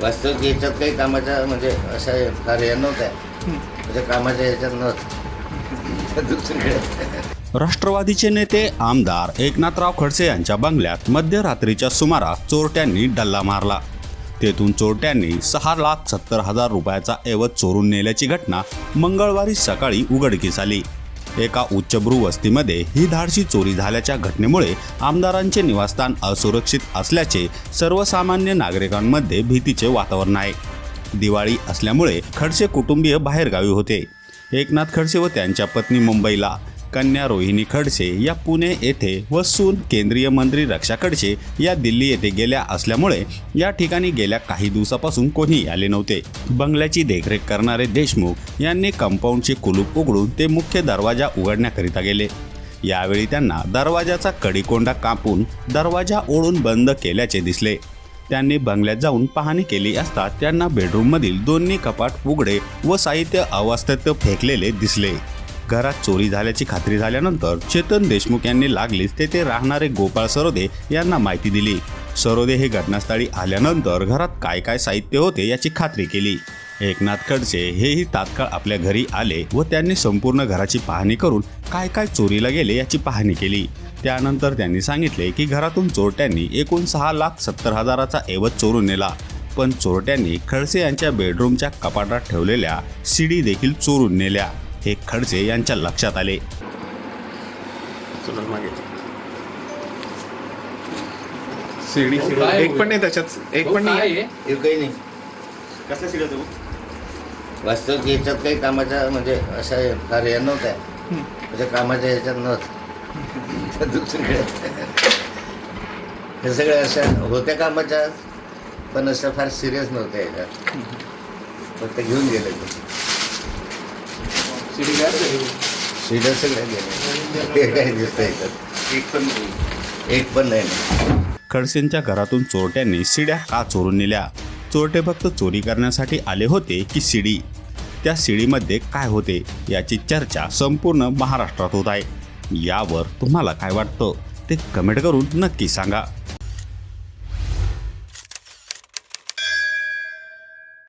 वास्तविक याच्यात काही कामाच्या म्हणजे असा कार्य नव्हत्या म्हणजे कामाच्या याच्यात नव्हतं राष्ट्रवादीचे नेते आमदार एकनाथराव खडसे यांच्या बंगल्यात मध्यरात्रीच्या सुमारास चोरट्यांनी डल्ला मारला. तेथून चोरट्यांनी सहा लाख सत्तर हजार रुपयाचा ऐवज चोरून नेल्याची घटना मंगळवारी सकाळी उघडकीस आली. एका उच्चभ्रू वस्तीमध्ये ही धाडशी चोरी झाल्याच्या घटनेमुळे आमदारांचे निवासस्थान असुरक्षित असल्याचे सर्वसामान्य नागरिकांमध्ये भीतीचे वातावरण आहे. दिवाळी असल्यामुळे खडसे कुटुंबीय बाहेरगावी होते. एकनाथ खडसे व त्यांच्या पत्नी मुंबईला कन्या रोहिणी खडसे या पुणे येथे व सून केंद्रीय मंत्री रक्षा खडसे या दिल्ली येथे गेल्या असल्यामुळे या ठिकाणी गेल्या काही दिवसापासून कोणी आले नव्हते. बंगल्याची देखरेख करणारे देशमुख यांनी कंपाऊंडचे कुलूप उघडून ते मुख्य दरवाजा उघडण्याकरिता गेले. यावेळी त्यांना दरवाजाचा कडीकोंडा कापून दरवाजा ओढून बंद केल्याचे दिसले. त्यांनी बंगल्यात जाऊन पाहणी केली असता त्यांना बेडरूममधील दोन्ही कपाट उघडे व साहित्य अवस्थेत फेकलेले दिसले. घरात चोरी झाल्याची खात्री झाल्यानंतर चेतन देशमुख यांनी लागलीच तेथे राहणारे गोपाळ सरोदे यांना माहिती दिली. सरोदे हे घटनास्थळी आल्यानंतर घरात काय काय साहित्य होते याची खात्री केली. एकनाथ खडसे हेही तात्काळ आपल्या घरी आले व त्यांनी संपूर्ण घराची पाहणी करून काय काय चोरीला गेले याची पाहणी केली. त्यानंतर त्यांनी सांगितले की घरातून चोरट्यांनी एकूण सहा लाख सत्तर हजाराचा ऐवज चोरून नेला. पण चोरट्यांनी खडसे यांच्या बेडरूमच्या कपाटात ठेवलेल्या सीडी देखील चोरून नेल्या. हे खडसे यांच्या लक्षात आले. CD CD. एक पण नाही त्याच्यात एक पण नाही. हे काही नाही. कसल्या तू वास्तविक याच्यात काही कामाच्या म्हणजे असं फार हे नव्हत्या म्हणजे कामाच्या ह्याच्यात नव्हतं. दुसरीकडे. हे सगळ्या अशा होत्या कामाच्या पण असं फार सिरियस नव्हत्या ह्याच्यात फक्त घेऊन गेले सगळ्या हे काही दिसतं ह्याच्यात एक पण नाही. एक पण नाही ना. खडसेंच्या घरातून चोरट्यांनी सिड्या का चोरून नेल्या? चोरटे फक्त चोरी करण्यासाठी आले होते की सिडी त्या सिडीमध्ये काय होते याची चर्चा संपूर्ण महाराष्ट्रात होत आहे. यावर तुम्हाला काय वाटतं ते कमेंट करून नक्की सांगा.